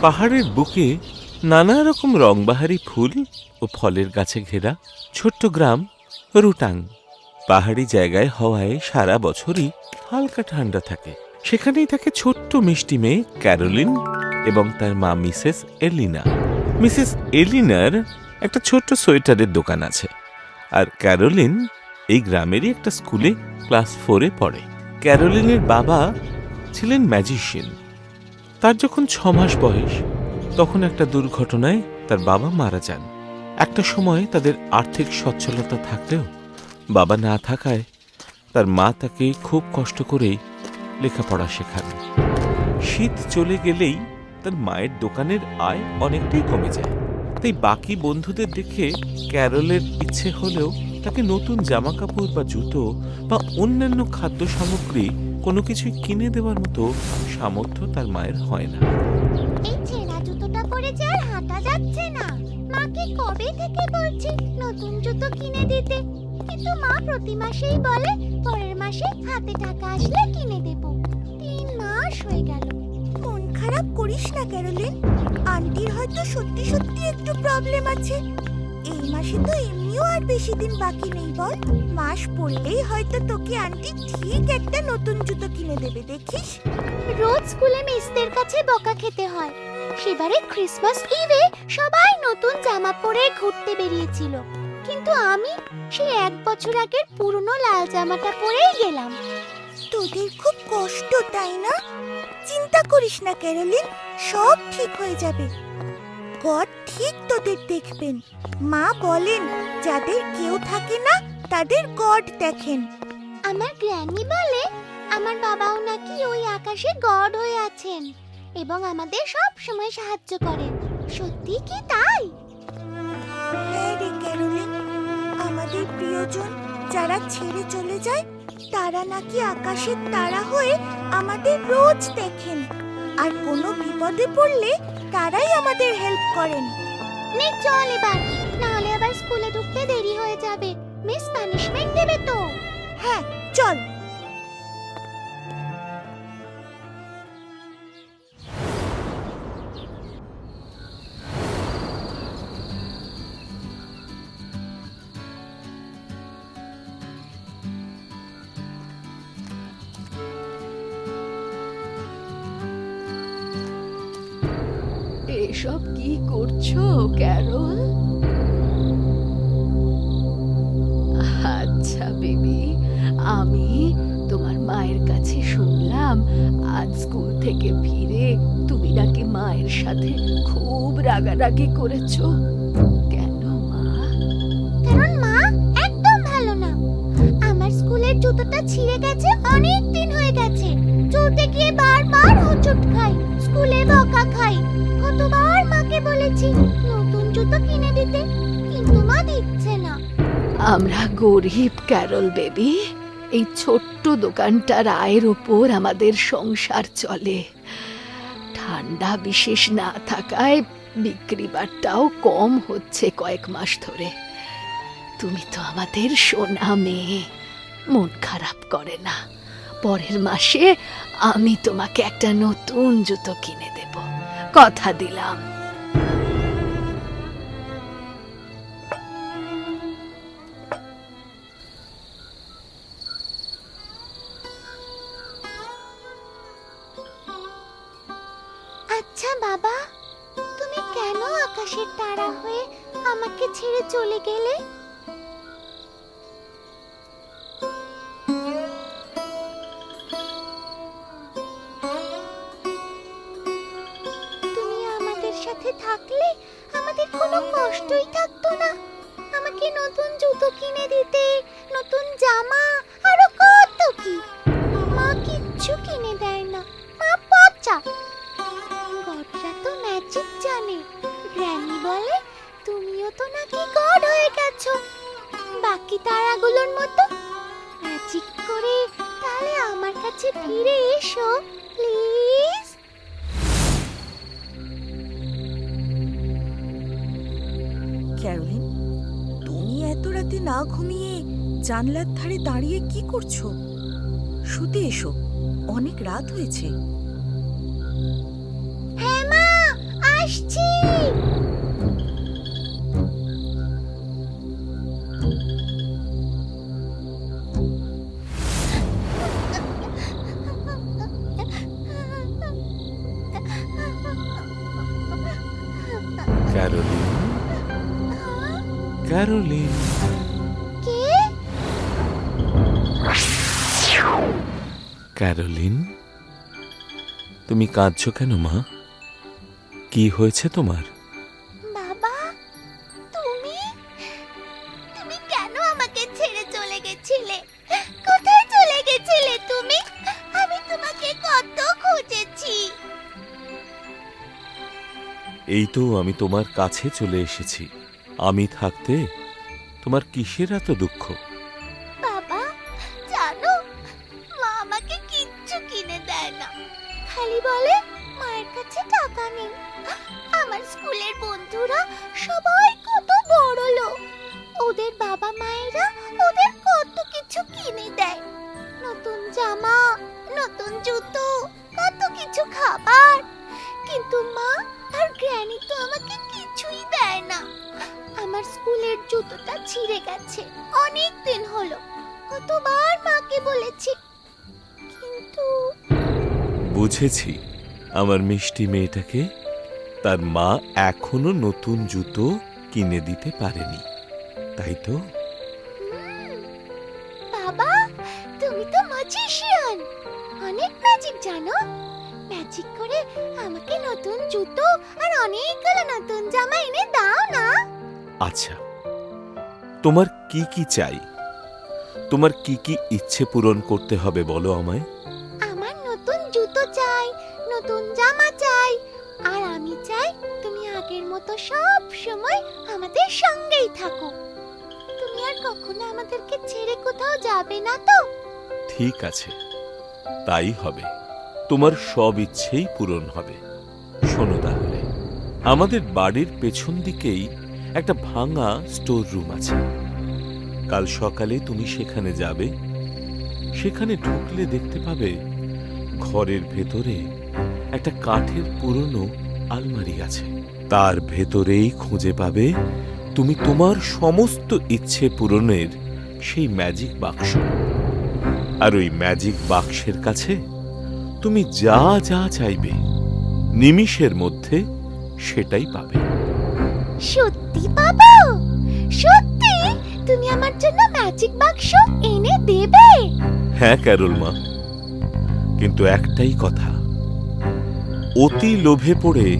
পাহাড়ের বুকে নানা রকম রংবাহারি ফুল ও ফলের গাছে ঘেরা ছোট্ট গ্রাম রুটাং। পাহাড়ি জায়গায় হওয়ায় সারা বছরই হালকা ঠান্ডা থাকে। সেখানেই থাকে ছোট্ট মিষ্টি মেয়ে ক্যারোলিন এবং তার মা মিসেস এলিনা। মিসেস এলিনার একটা ছোট্ট সোয়েটারের দোকান আছে আর ক্যারোলিন এই গ্রামেরই একটা স্কুলে ক্লাস ফোরে পড়ে। ক্যারোলিনের বাবা ছিলেন ম্যাজিশিয়ান। তার যখন ছ মাস বয়স, তখন একটা দুর্ঘটনায় তার বাবা মারা যান। একটা সময় তাদের আর্থিক সচ্ছলতা থাকলেও বাবা না থাকায় তার মা তাকে খুব কষ্ট করেই লেখাপড়া শেখান। শীত চলে গেলেই তার মায়ের দোকানের আয় অনেকটাই কমে যায়। তাই বাকি বন্ধুদের দেখে ক্যারলের ইচ্ছে হলেও তাকে নতুন জামা কাপড় বা জুতো বা অন্যান্য খাদ্য সামগ্রী কোনো কিছুই কিনে দেওয়ার মতো সামর্থ্য তার মায়ের হয় না। এই ছেঁড়া জুতোটা পরে যে আর হাঁটা যাচ্ছে না। মাকে কবে থেকে বলছি নতুন জুতো কিনে দিতে? কিন্তু মা প্রতি মাসেই বলে পরের মাসে হাতে টাকা আসলে কিনে দেব। তিন মাস হয়ে গেল। মন খারাপ করিস না ক্যারোলিন। আন্টির হয়তো সত্যি সত্যি একটু প্রবলেম আছে। এই মাসে তো এমনিও আর বেশি দিন বাকি নেই বল। মাস পড়লেই হয়তো তোকে আন্টি ঠিক একটা নতুন জুতো কিনে দেবে দেখিস? রোজ স্কুলে মিসদের কাছে বকা খেতে হয়। সেবারে ক্রিসমাস ইভে সবাই নতুন জামা পরে ঘুরতে বেরিয়েছিল। কিন্তু আমি সেই এক বছর আগের পুরনো লাল জামাটা পরেই গেলাম। তোদের খুব কষ্ট তাই না? চিন্তা করিস না ক্যারোলিন সব ঠিক হয়ে যাবে। গড ঠিক তোদের দেখবেন। মা বলেন যাদের কেউ থাকে না তাদের গড দেখেন। আমার গ্র্যানি বলে আমার বাবাও নাকি ওই আকাশে গড হয়ে আছেন এবং আমাদের সব সময় সাহায্য করেন। সত্যি কি তাই? হ্যাঁ রে ক্যারোলিন আমাদের প্রিয়জন যারা ছেড়ে চলে যায় তারা নাকি আকাশের তারা হয়ে আমাদের রোজ দেখেন। আর কোনো বিপদে পড়লে তারাই আমাদের হেল্প করেন। নে চল এবার। নাহলে আবার স্কুলে ঢুকতে দেরি হয়ে যাবে। মিস পানিশমেন্ট দেবে তো। হ্যাঁ চল। করছ ক্যারল? আচ্ছা বেবি, আমি তোমার মায়ের কাছে শুনলাম, আজ স্কুল থেকে ফিরে তুমি নাকি মায়ের সাথে খুব রাগারাগি করেছ। কেন, মা? কারণ মা একদম ভালো না। আমার স্কুলের জুতোটা ছিঁড়ে গেছে, অনেক দিন হয়ে গেছে। চলতে গিয়ে বারবার হোঁচট খাই, স্কুলে বকা খাই। কতবার বলেছি নতুন জুতো কিনে দিতে। কিন্তু মা দিচ্ছে না। আমরা গরিব ক্যারল বেবি। এই ছোট্ট দোকানটার আয়ের ওপর আমাদের সংসার চলে। ঠান্ডা বিশেষ না থাকায় বিক্রি বাট্টাও কম হচ্ছে কয়েক মাস ধরে। তুমি তো আমাদের সোনা মেয়ে। মন খারাপ করে না। পরের মাসে আমি তোমাকে একটা নতুন জুতো কিনে দেব। কথা দিলাম। আমাকে ছেড়ে চলে গেলে? তুমি আমাদের সাথে থাকলে আমাদের কোনো কষ্টই থাকতো না। আমাকে নতুন জুতো কিনে দিতে, নতুন জামা, আরও কত কি? মা কিচ্ছু কিনে দেয় না। মা পচা। তুমিও তো নাকি গড হয়ে গেছো? বাকি তারাগুলোর মতো? ম্যাজিক করে তাহলে আমার কাছে ফিরে এসো প্লিজ ক্যারোলিন তুমি এত রাতে না ঘুমিয়ে জানলার ধারে দাঁড়িয়ে কি করছ? শুতে এসো অনেক রাত হয়েছে। হ্যাঁ মা আসছি। ক্যারোলিন কে? ক্যারোলিন তুমি কাঁদছো কেন মা? কি হয়েছে তোমার? বাবা তুমি? তুমি কেন আমাকে ছেড়ে চলে গেছিলে? কোথায় চলে গেছিলে তুমি? আমি তোমাকে কত খুঁজেছি। এই তো আমি তোমার কাছে চলে এসেছি। আমি থাকতে তোমার কিসের এত দুঃখ? বাবা, জানো, মা আমাকে কিচ্ছু কিনে দেয় না। খালি বলে, মায়ের কাছে টাকা নেই। আমার স্কুলের বন্ধুরা সবাই কত বড় লোক। ওদের বাবা মায়েরা ওদের কত কিছু কিনে দেয়। নতুন জামা, নতুন জুতো, কত কিছু খাবার। কিন্তু মা আর গ্র্যানি তো আমাকে কিছুই দেয় না। আমার স্কুলের জুতোটা ছিঁড়ে গেছে। অনেক দিন হলো কতবার মাকে বলেছি। কিন্তু বুঝেছি আমার মিষ্টি মেয়েটাকে তার মা এখনও নতুন জুতো কিনে দিতে পারেনি। তাই তো? বাবা তুমি তো ম্যাজিশিয়ান অনেক ম্যাজিক জানো? ম্যাজিক করে আমাকে নতুন জুতো আর অনেকগুলো নতুন জামা এনে দাও না। আচ্ছা তোমার কি কি চাই? তোমার কি কি ইচ্ছে পূরণ করতে হবে বলো আমায়? আমার নতুন জুতো চাই নতুন জামা চাই আর আমি চাই তুমি আগের মতো সব সময় আমাদের সঙ্গেই থাকো। তুমি আর কখনো আমাদেরকে ছেড়ে কোথাও যাবে না তো? ঠিক আছে তাই হবে। তোমার সব ইচ্ছেই পূরণ হবে। শোনো তাহলে আমাদের বাড়ির পেছন দিকেই একটা ভাঙা স্টোর রুম আছে। কাল সকালে তুমি সেখানে যাবে। সেখানে ঢুকলে দেখতে পাবে ঘরের ভেতরে একটা কাঠের পুরনো আলমারি আছে। তার ভেতরেই খুঁজে পাবে তুমি তোমার সমস্ত ইচ্ছে পূরণের সেই ম্যাজিক বাক্স আর ওই ম্যাজিক বাক্সের কাছে তুমি যা যা চাইবে, নিমিষের মধ্যে সেটাই পাবে। সত্যি বাবা? সত্যি? তুমি আমার জন্য ম্যাজিক বাক্স এনে দেবে? হ্যাঁ ক্যারল মা। কিন্তু একটাই কথা। অতি লোভে পড়ে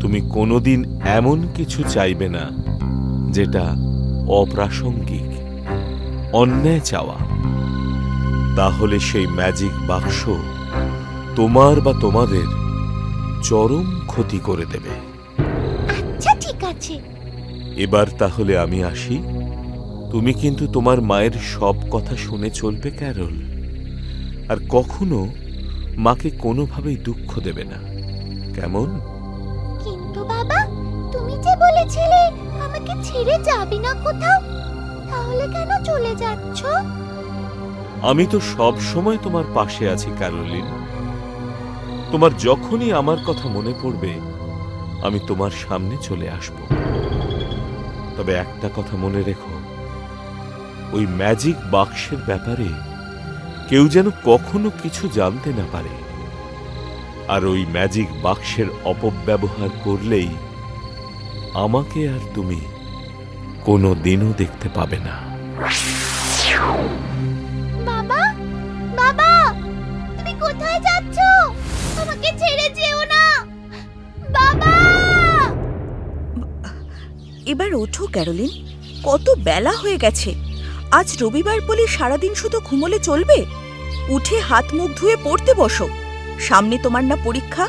তুমি কোনোদিন এমন কিছু চাইবে না, যেটা অপ্রাসঙ্গিক, অন্যায় চাওয়া। তাহলে সেই ম্যাজিক বাক্স তোমার বা তোমাদের চরম ক্ষতি করে দেবে। এবার তাহলে আমি আসি। তুমি কিন্তু তোমার মায়ের সব কথা শুনে চলবে ক্যারল। আর কখনো মাকে কোনোভাবেই দুঃখ দেবে না। কেমন? কিন্তু বাবা তুমি যে বলেছিলে আমাকে ছেড়ে যাবে না কোথাও তাহলে কেন চলে যাচ্ছ? আমি তো সব সময় তোমার পাশে আছি ক্যারোলিন। তোমার যখনই আমার কথা মনে পড়বে আমি তোমার সামনে চলে আসব। তবে একটা কথা মনে রেখো। ওই ম্যাজিক বাক্সের ব্যাপারে কেউ যেন কখনো কিছু জানতে না পারে। আর ওই ম্যাজিক বাক্সের অপব্যবহার করলেই আমাকে আর তুমি কোনো দিনও দেখতে পাবে না। বাবা! বাবা! তুমি কোথায় যাচ্ছ? এবার ওঠো ক্যারোলিন। কত বেলা হয়ে গেছে। আজ রবিবার বলে সারাদিন শুধু ঘুমোলে চলবে? উঠে হাত মুখ ধুয়ে পড়তে বসো। সামনে তোমার না পরীক্ষা?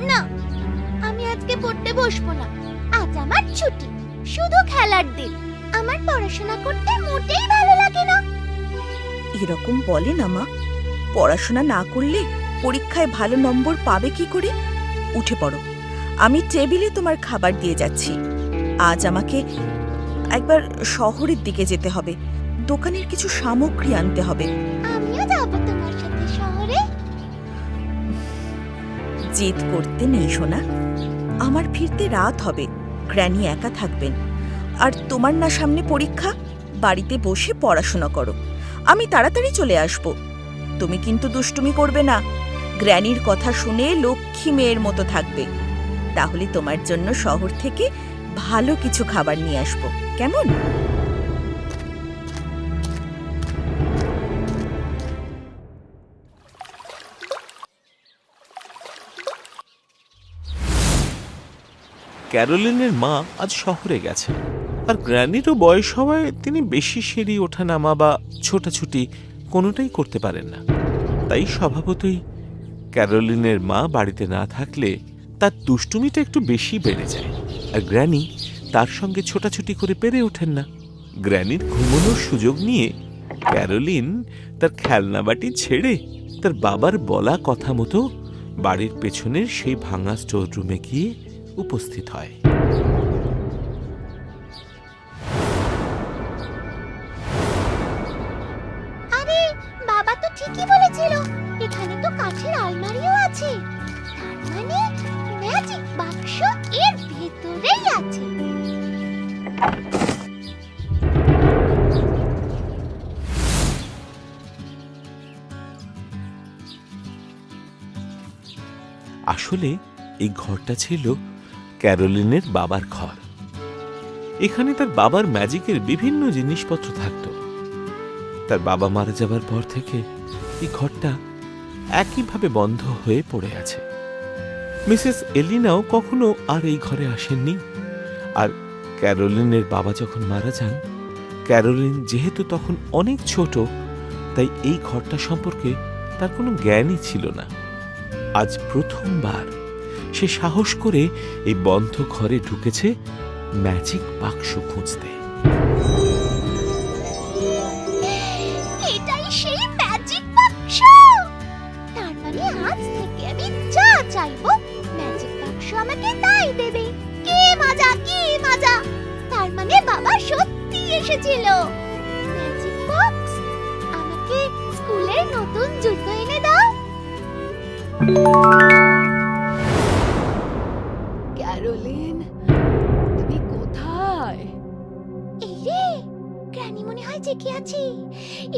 না আমি আজকে পড়তে বসবো না। আজ আমার ছুটি। শুধু খেলার দিন। আমার পড়াশোনা করতে মোটেই ভালো লাগে না। এরকম বলে না মা। পড়াশোনা না করলে পরীক্ষায় ভালো নম্বর পাবে কি করে? উঠে পড়ো। আমি টেবিলে তোমার খাবার দিয়ে যাচ্ছি। আজ আমাকে একবার শহরের দিকে যেতে হবে। দোকানের কিছু সামগ্রী আনতে হবে। আমিও যাব তোমার সাথে শহরে। জেদ করতে নেই সোনা। আমার ফিরতে রাত হবে। গ্র্যানি একা থাকবেন। আর তোমার না সামনে পরীক্ষা? বাড়িতে বসে পড়াশোনা করো। আমি তাড়াতাড়ি চলে আসব। তুমি কিন্তু দুষ্টুমি করবে না। গ্র্যানির কথা শুনে লক্ষ্মী মেয়ের মতো থাকবে। তাহলে তোমার জন্য শহর থেকে ভালো কিছু খাবার নিয়ে আসব। কেমন? ক্যারোলিনের মা আজ শহরে গেছে। আর গ্র্যানিরও বয়স হওয়ায় তিনি বেশি সিঁড়ি ওঠা নামা বা ছোটাছুটি কোনোটাই করতে পারেন না। তাই স্বভাবতই ক্যারোলিনের মা বাড়িতে না থাকলে তার দুষ্টুমিটা একটু বেশি বেড়ে যায়। আর গ্র্যানি তার সঙ্গে ছোটাছুটি করে পেরে ওঠেন না। গ্র্যানির ঘুমানোর সুযোগ নিয়ে ক্যারোলিন তার খেলনা বাটি ছেড়ে তার বাবার বলা কথা মতো বাড়ির পেছনের সেই ভাঙা স্টোর রুমে গিয়ে উপস্থিত হয়। ঘরটা ছিল ক্যারোলিনের বাবার ঘর। এখানে তার বাবার ম্যাজিকের বিভিন্ন জিনিসপত্র থাকত। তার বাবা মারা যাবার পর থেকে এই ঘরটা একইভাবে বন্ধ হয়ে পড়ে আছে। মিসেস এলিনাও কখনো আর এই ঘরে আসেননি। আর ক্যারোলিনের বাবা যখন মারা যান, ক্যারোলিন যেহেতু তখন অনেক ছোট, তাই এই ঘরটা সম্পর্কে তার কোনো জ্ঞানই ছিল না। আজ প্রথমবার সে সাহস করে এই বন্ধ ঘরে ঢুকেছে ম্যাজিক বাক্স খুঁজতে। এটাই সেই মানে কি মানে এসেছিল। আমাকে স্কুলের নতুন জুতো এনে দাও।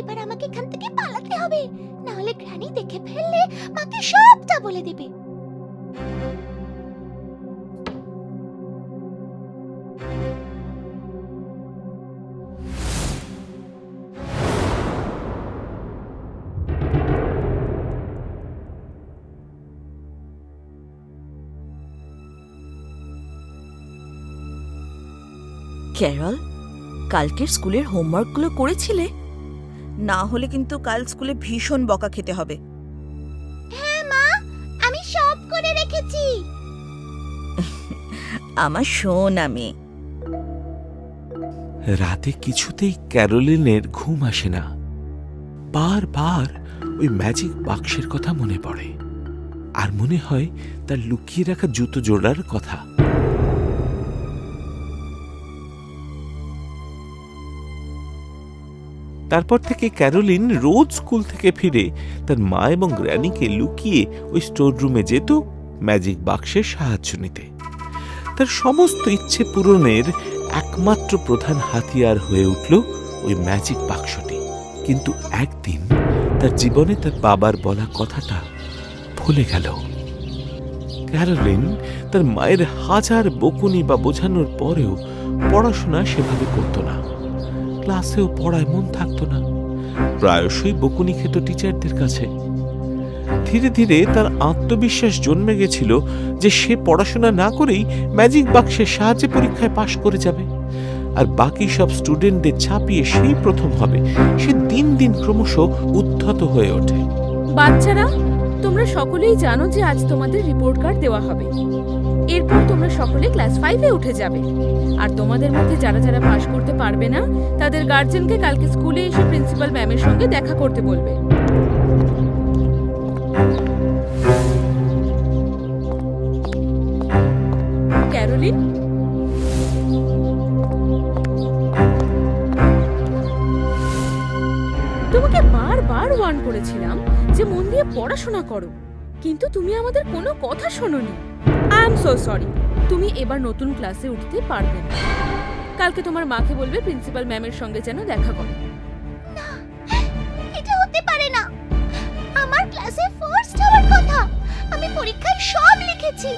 এবার আমাকে এখান থেকে পালাতে হবে। না হলে গ্র্যানি দেখে ফেললে মাকে সবটা বলে দেবে। ক্যারল, কালকের স্কুলের হোমওয়ার্কগুলো করেছিলে? না হলে কিন্তু কাল স্কুলে ভীষণ বকা খেতে হবে। হ্যাঁ মা আমি সব করে রেখেছি। আমার শোন আমি রাতে কিছুতেই ক্যারোলিনের ঘুম আসে না। বারবার ওই ম্যাজিক বাক্সের কথা মনে পড়ে। আর মনে হয় তার লুকিয়ে রাখা জুতো জোড়ার কথা। তারপর থেকে ক্যারোলিন রোজ স্কুল থেকে ফিরে। তার মা এবং গ্র্যানিকে লুকিয়ে ওই স্টোর রুমে যেত ম্যাজিক বাক্সের সাহায্য নিতে। তার সমস্ত ইচ্ছে পূরণের একমাত্র প্রধান হাতিয়ার হয়ে উঠল ওই ম্যাজিক বাক্সটি। কিন্তু একদিন তার জীবনে তার বাবার বলা কথাটা ভুলে গেল। ক্যারোলিন তার মায়ের হাজার বকুনি বা বোঝানোর পরেও পড়াশোনা সেভাবে করত না। ক্লাসেও পড়ায় মন থাকতো না। প্রায়শই বকুনি খেত টিচারদের কাছে। ধীরে ধীরে তার আত্মবিশ্বাস জন্মে গেছিল যে সে পড়াশোনা না করেই ম্যাজিক বাক্সের সাহায্যে পরীক্ষায় পাশ করে যাবে। আর বাকি সব স্টুডেন্টদের ছাপিয়ে সেই প্রথম হবে। সে দিন দিন ক্রমশ উদ্ধত হয়ে ওঠে। বাচ্চারা, তোমরা সকলেই জানো যে আজ তোমাদের রিপোর্ট কার্ড দেওয়া হবে। এরপর তোমরা সকলে ক্লাস ফাইভে উঠে যাবে। আর তোমাদের মধ্যে যারা যারা পাশ করতে পারবে না, তাদের গার্জেনকে কালকে স্কুলে এসে প্রিন্সিপাল ম্যামের সঙ্গে দেখা করতে বলবে। ক্যারোলিন? তোমাকে বারবার ওয়ার্ন করেছিলাম যে মন দিয়ে পড়াশোনা করো, কিন্তু তুমি আমাদের কোনো কথা শোনোনি। আই এম সো সরি তুমি এবার নতুন ক্লাসে উঠতে পারবে না। কালকে তোমার মাকে বলবে প্রিন্সিপাল ম্যামের সঙ্গে যেন দেখা করে। এটা হতে পারে না। আমার ক্লাসে ফার্স্ট হওয়ার কথা। আমি পরীক্ষায় সব লিখেছি।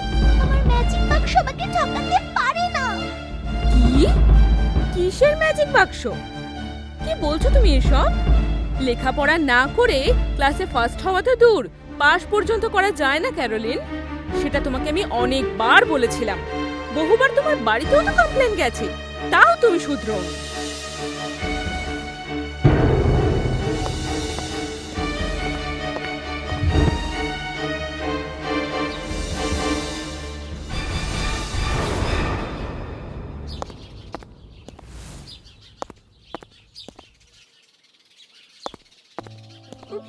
আমার ম্যাজিক বাক্স আমাকে ঠকাতে পারে না। কি? কিসের ম্যাজিক বাক্স কি বলছো তুমি এসব? লেখাপড়া না করে ক্লাসে ফার্স্ট হওয়া তো দূর। পাশ পর্যন্ত করা যায় না ক্যারোলিন সেটা তোমাকে আমি অনেকবার বলেছিলাম। বহুবার তোমার বাড়িতেও তো কমপ্লেন গেছে। তাও তুমি শুধরো।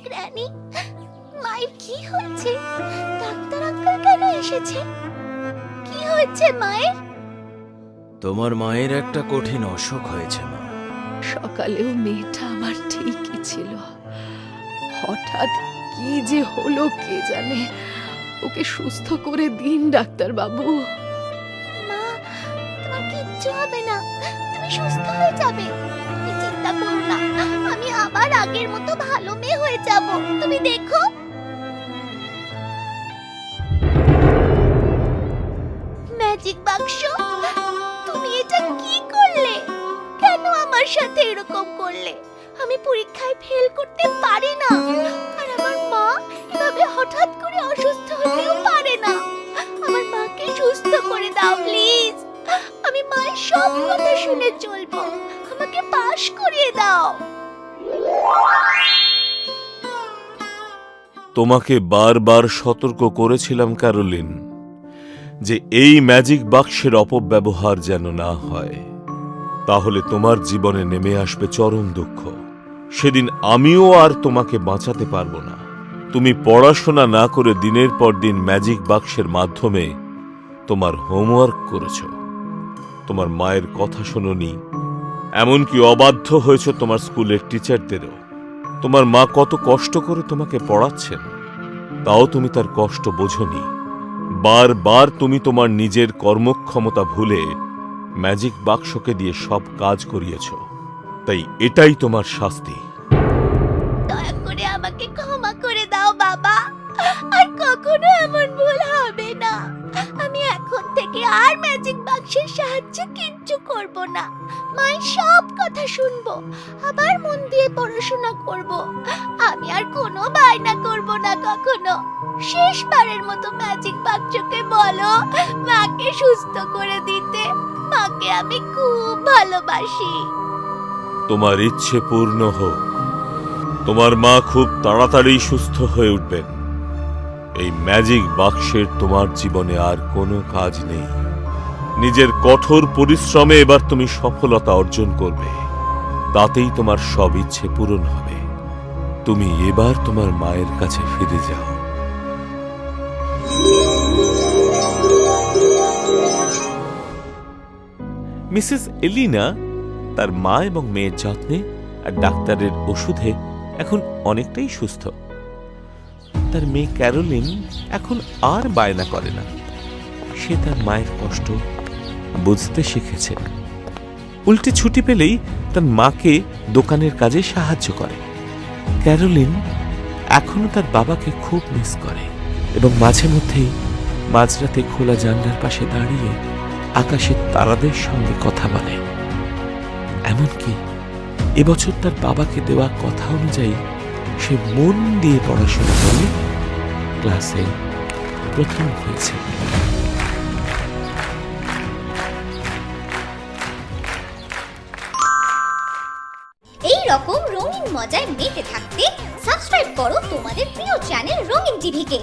গ্র্যানি মায়ের কি হয়েছে? ডাক্তার আঙ্কেল কেন এসেছে? কি হয়েছে মায়ের? তোমার মায়ের একটা কঠিন অসুখ হয়েছে মা। সকালেও মেয়েটা আমার ঠিকই ছিল। হঠাৎ কি যে হলো কে জানে? ওকে সুস্থ করে দিন ডাক্তার বাবু মা তোমার কিচ্ছু হবে না। তুমি সুস্থ হয়ে যাবে। তুমি চিন্তা করো না। আমি আবার আগের মতো ভালো মেয়ে হয়ে যাব। তুমি দেখো বাক্স? তুমি এটা কি করলে? কেন আমার সাথে এরকম করলে? আমি পরীক্ষায় ফেল করতে পারি না। আর আমার মা এভাবে হঠাৎ করে অসুস্থ হতেও পারে না। আমার মাকে সুস্থ করে দাও প্লিজ আমি মায়ের সব কথা শুনে চলবো। আমাকে পাশ করিয়ে দাও। তোমাকে বারবার সতর্ক করেছিলাম, ক্যারোলিন। যে এই ম্যাজিক বাক্সের অপব্যবহার যেন না হয়। তাহলে তোমার জীবনে নেমে আসবে চরম দুঃখ। সেদিন আমিও আর তোমাকে বাঁচাতে পারব না। তুমি পড়াশোনা না করে দিনের পর দিন ম্যাজিক বাক্সের মাধ্যমে তোমার হোমওয়ার্ক করেছ। তোমার মায়ের কথা শোনোনি, এমনকি অবাধ্য হয়েছ তোমার স্কুলের টিচারদেরও। তোমার মা কত কষ্ট করে তোমাকে পড়াচ্ছেন, তাও তুমি তার কষ্ট বোঝনি। বারবার তুমি তোমার নিজের কর্মক্ষমতা ভুলে ম্যাজিক বাক্সকে দিয়ে সব কাজ করিয়েছ। তাই এটাই তোমার শাস্তি। দয়া করে আমাকে ক্ষমা করে দাও বাবা। আর কখনো এমন ভুল হবে না। আমি এখন থেকে আর ম্যাজিক বাক্সের সাহায্যে কিচ্ছু করব না। মায়ের সব কথা শুনব, আবার মন দিয়ে পড়াশোনা করব। আমি আর কোনো বায়না করব না কখনো। শেষবারের মতো ম্যাজিক বাক্সকে বলো, মাকে সুস্থ করে দিতে। মাকে আমি খুব ভালোবাসি। তোমার ইচ্ছে পূর্ণ হোক। তোমার মা খুব তাড়াতাড়ি সুস্থ হয়ে উঠবেন। এই ম্যাজিক বাক্সের তোমার জীবনে আর কোনো কাজ নেই। নিজের কঠোর পরিশ্রমে এবার তুমি সফলতা অর্জন করবে। তাতেই তোমার সব ইচ্ছে পূরণ হবে। তুমি এবার তোমার মায়ের কাছে ফিরে যাও। মিসেস এলিনা তার মা এবং মেয়ের যত্নে আর ডাক্তারের ওষুধে এখন অনেকটাই সুস্থ। তার মেয়ে ক্যারোলিন এখন আর বায়না করে না। সে তার মায়ের কষ্ট বুঝতে শিখেছে। উল্টে ছুটি পেলেই তার মাকে দোকানের কাজে সাহায্য করে। ক্যারোলিন এখনও তার বাবাকে খুব মিস করে এবং মাঝে মধ্যেই মাঝরাতে খোলা জানলার পাশে দাঁড়িয়ে আকাশের তারাদের সঙ্গে কথা বলে। এমনকি এবছর তার বাবাকে দেওয়া কথা অনুযায়ী সে মন দিয়ে পড়াশোনা করে ক্লাসে প্রথম হয়েছে। এই রকম রঙিন মজায় মেতে থাকতে সাবস্ক্রাইব করো তোমাদের প্রিয় চ্যানেল রঙিন টিভিকে।